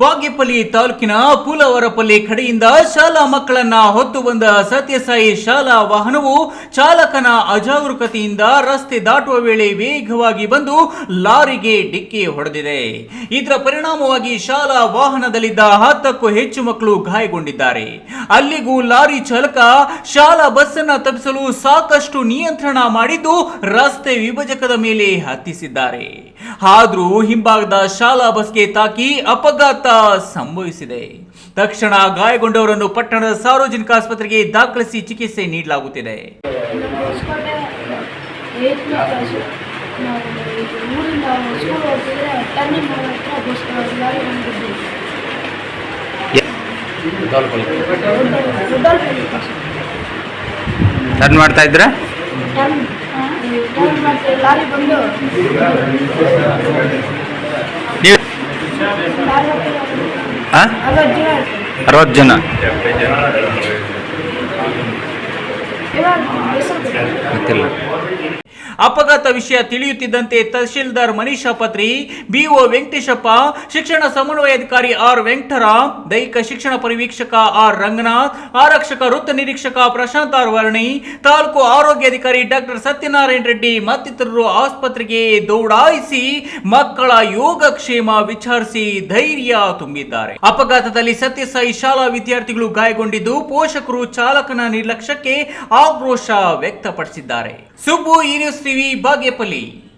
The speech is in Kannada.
ಬಾಗೇಪಲ್ಲಿ ತಾಲೂಕಿನ ಪುಲವರಪಲ್ಲಿ ಕಡೆಯಿಂದ ಶಾಲಾ ಮಕ್ಕಳನ್ನ ಹೊತ್ತು ಬಂದ ಸತ್ಯಸಾಯಿ ಶಾಲಾ ವಾಹನವು ಚಾಲಕನ ಅಜಾಗರೂಕತೆಯಿಂದ ರಸ್ತೆ ದಾಟುವ ವೇಳೆ ವೇಗವಾಗಿ ಬಂದು ಲಾರಿಗೆ ಡಿಕ್ಕಿ ಹೊಡೆದಿದೆ. ಇದರ ಪರಿಣಾಮವಾಗಿ ಶಾಲಾ ವಾಹನದಲ್ಲಿದ್ದ ಹತ್ತಕ್ಕೂ ಹೆಚ್ಚು ಮಕ್ಕಳು ಗಾಯಗೊಂಡಿದ್ದಾರೆ. ಅಲ್ಲಿಗೂ ಲಾರಿ ಚಾಲಕ ಶಾಲಾ ಬಸ್ ತಪ್ಪಿಸಲು ಸಾಕಷ್ಟು ನಿಯಂತ್ರಣ ಮಾಡಿದ್ದು ರಸ್ತೆ ವಿಭಜಕದ ಮೇಲೆ ಹತ್ತಿಸಿದ್ದಾರೆ. ಆದರೂ ಹಿಂಭಾಗದ ಶಾಲಾ ಬಸ್ಗೆ ತಾಕಿ ಅಪಘಾತ ಸಂಭವಿಸಿದೆ. ತಕ್ಷಣ ಗಾಯಗೊಂಡವರನ್ನು ಪಟ್ಟಣದ ಸಾರ್ವಜನಿಕ ಆಸ್ಪತ್ರೆಗೆ ದಾಖಲಿಸಿ ಚಿಕಿತ್ಸೆ ನೀಡಲಾಗುತ್ತಿದೆ. ಟರ್ನ್ ಮಾಡ್ತಾ ಇದ್ರ ಲಾರಿ ಬಂದು. ನೀವು? ಅರವತ್ತು ಜನ ಇರ್ತೀವಿ. ಅರವತ್ತು ಜನ ಇವಾಗ ಹೆಸರು ಗೊತ್ತಿಲ್ಲ. ಅಪಘಾತ ವಿಷಯ ತಿಳಿಯುತ್ತಿದ್ದಂತೆ ತಹಶೀಲ್ದಾರ್ ಮನೀಷ ಪತ್ರಿ ಬಿಒ ವೆಂಕಟೇಶಪ್ಪ, ಶಿಕ್ಷಣ ಸಮನ್ವಯಾಧಿಕಾರಿ ಆರ್ ವೆಂಕಟರಾಮ್, ದೈಹಿಕ ಶಿಕ್ಷಣ ಪರಿವೀಕ್ಷಕ ಆರ್ ರಂಗನಾಥ್, ಆರಕ್ಷಕ ವೃತ್ತ ನಿರೀಕ್ಷಕ ಪ್ರಶಾಂತ್ ಆರ್ ವರ್ಣಿ, ತಾಲೂಕು ಆರೋಗ್ಯಾಧಿಕಾರಿ ಡಾಕ್ಟರ್ ಸತ್ಯನಾರಾಯಣ ರೆಡ್ಡಿ ಮತ್ತಿತರರು ಆಸ್ಪತ್ರೆಗೆ ದೌಡಾಯಿಸಿ ಮಕ್ಕಳ ಯೋಗಕ್ಷೇಮ ವಿಚಾರಿಸಿ ಧೈರ್ಯ ತುಂಬಿದ್ದಾರೆ ಅಪಘಾತದಲ್ಲಿ ಸತ್ಯಸಾಯಿ ಶಾಲಾ ವಿದ್ಯಾರ್ಥಿಗಳು ಗಾಯಗೊಂಡಿದ್ದು ಪೋಷಕರು ಚಾಲಕನ ನಿರ್ಲಕ್ಷ್ಯಕ್ಕೆ ಆಕ್ರೋಶ ವ್ಯಕ್ತಪಡಿಸಿದ್ದಾರೆ. ಸುಬ್ಬು ಈ ನ್ಯೂಸ್ ಟಿವಿ ಬಾಗೇಪಲ್ಲಿ.